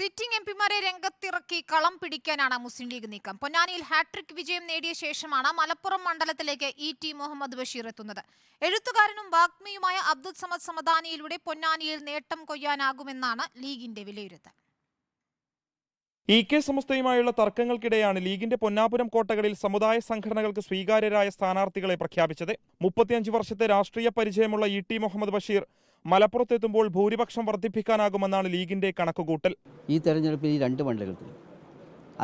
Sitting M പിമാരെ രംഗത്തിറക്കി കളം പിടിക്കാനാണ് മുസ്ലിം league നീക്കം. പൊന്നാനിയിൽ ഹാട്രിക് വിജയം നേടിയ ശേഷമാണ് മലപ്പുറം മണ്ഡലത്തിലേക്ക് ഇ ടി മുഹമ്മദ് ബഷീർ എത്തുന്നത്. എഴുത്തുകാരനും വാഗ്മിയുമായ അബ്ദുൽ സമദ് സമദാനിയിലൂടെ പൊന്നാനിയിൽ നേട്ടം കൊയ്യാനാകുമെന്നാണ് ലീഗിന്റെ വിലയിരുത്തൽ. ഇ കെ സമസ്തയുമായുള്ള തർക്കങ്ങൾക്കിടെയാണ് ലീഗിന്റെ പൊന്നാപുരം കോട്ടകളിൽ സമുദായ സംഘടനകൾക്ക് സ്വീകാര്യരായ സ്ഥാനാർത്ഥികളെ പ്രഖ്യാപിച്ചത്. മുപ്പത്തിയഞ്ച് വർഷത്തെ രാഷ്ട്രീയ പരിചയമുള്ള ഇ ടി മുഹമ്മദ് ബഷീർ മലപ്പുറത്തെത്തുമ്പോൾ ഭൂരിപക്ഷം വർദ്ധിപ്പിക്കാനാകുമെന്നാണ് ലീഗിന്റെ കണക്കുകൂട്ടൽ. ഈ തെരഞ്ഞെടുപ്പിൽ ഈ രണ്ട് മണ്ഡലത്തിൽ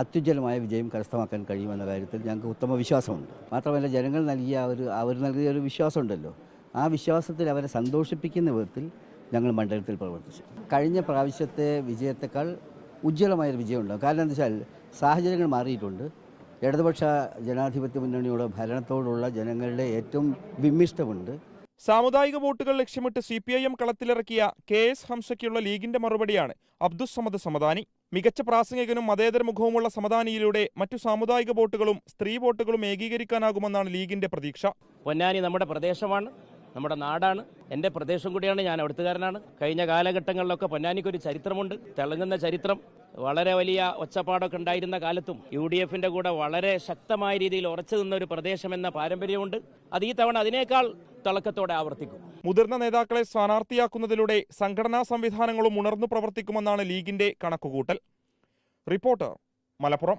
അത്യുജ്വലമായ വിജയം കരസ്ഥമാക്കാൻ കഴിയുമെന്ന കാര്യത്തിൽ ഞങ്ങൾക്ക് ഉത്തമ വിശ്വാസമുണ്ട്. മാത്രമല്ല ജനങ്ങൾ നൽകിയ ഒരു അവർ നൽകിയ ഒരു വിശ്വാസമുണ്ടല്ലോ. ആ വിശ്വാസത്തിൽ അവരെ സന്തോഷിപ്പിക്കുന്ന വിധത്തിൽ ഞങ്ങൾ മണ്ഡലത്തിൽ പ്രവർത്തിച്ചു. കഴിഞ്ഞ പ്രാവശ്യത്തെ വിജയത്തെക്കാൾ ഉജ്ജ്വലമായൊരു വിജയം ഉണ്ടാകും കാരണം എന്താ വെച്ചാൽ സാഹചര്യങ്ങൾ മാറിയിട്ടുണ്ട്. ഇടതുപക്ഷ ജനാധിപത്യ മുന്നണിയുടെ ഭരണത്തോടുള്ള ജനങ്ങളുടെ ഏറ്റവും വിമ്മിഷ്ടമുണ്ട്. സാമുദായിക വോട്ടുകൾ ലക്ഷ്യമിട്ട് സി പി ഐ എം കളത്തിലിറക്കിയ കെ എസ് ഹംസയ്ക്കുള്ള ലീഗിന്റെ മറുപടിയാണ് അബ്ദുസമദ് സമദ് സമദാനി. മികച്ച പ്രാസംഗികനും മതേതര മുഖവുമുള്ള സമദാനിയിലൂടെ മറ്റു സാമുദായിക വോട്ടുകളും സ്ത്രീ വോട്ടുകളും ഏകീകരിക്കാനാകുമെന്നാണ് ലീഗിന്റെ പ്രതീക്ഷ. പൊന്നാനി നമ്മുടെ പ്രദേശമാണ്. നമ്മുടെ നാടാണ്. എന്റെ പ്രദേശം കൂടിയാണ് ഞാൻ അവിടുത്തുകാരനാണ് കഴിഞ്ഞ കാലഘട്ടങ്ങളിലൊക്കെ പൊന്നാനിക്കൊരു ചരിത്രമുണ്ട്. തിളങ്ങുന്ന ചരിത്രം. വളരെ വലിയ ഒച്ചപ്പാടൊക്കെ ഉണ്ടായിരുന്ന കാലത്തും യു ഡി എഫിന്റെ കൂടെ വളരെ ശക്തമായ രീതിയിൽ ഉറച്ചു നിന്ന ഒരു പ്രദേശം എന്ന പാരമ്പര്യമുണ്ട്. അത് ഈ തവണ അതിനേക്കാൾ തിളക്കത്തോടെ ആവർത്തിക്കും. മുതിർന്ന നേതാക്കളെ സ്ഥാനാർത്ഥിയാക്കുന്നതിലൂടെ സംഘടനാ സംവിധാനങ്ങളും ഉണർന്നു പ്രവർത്തിക്കുമെന്നാണ് ലീഗിന്റെ കണക്കുകൂട്ടൽ. റിപ്പോർട്ടർ മലപ്പുറം.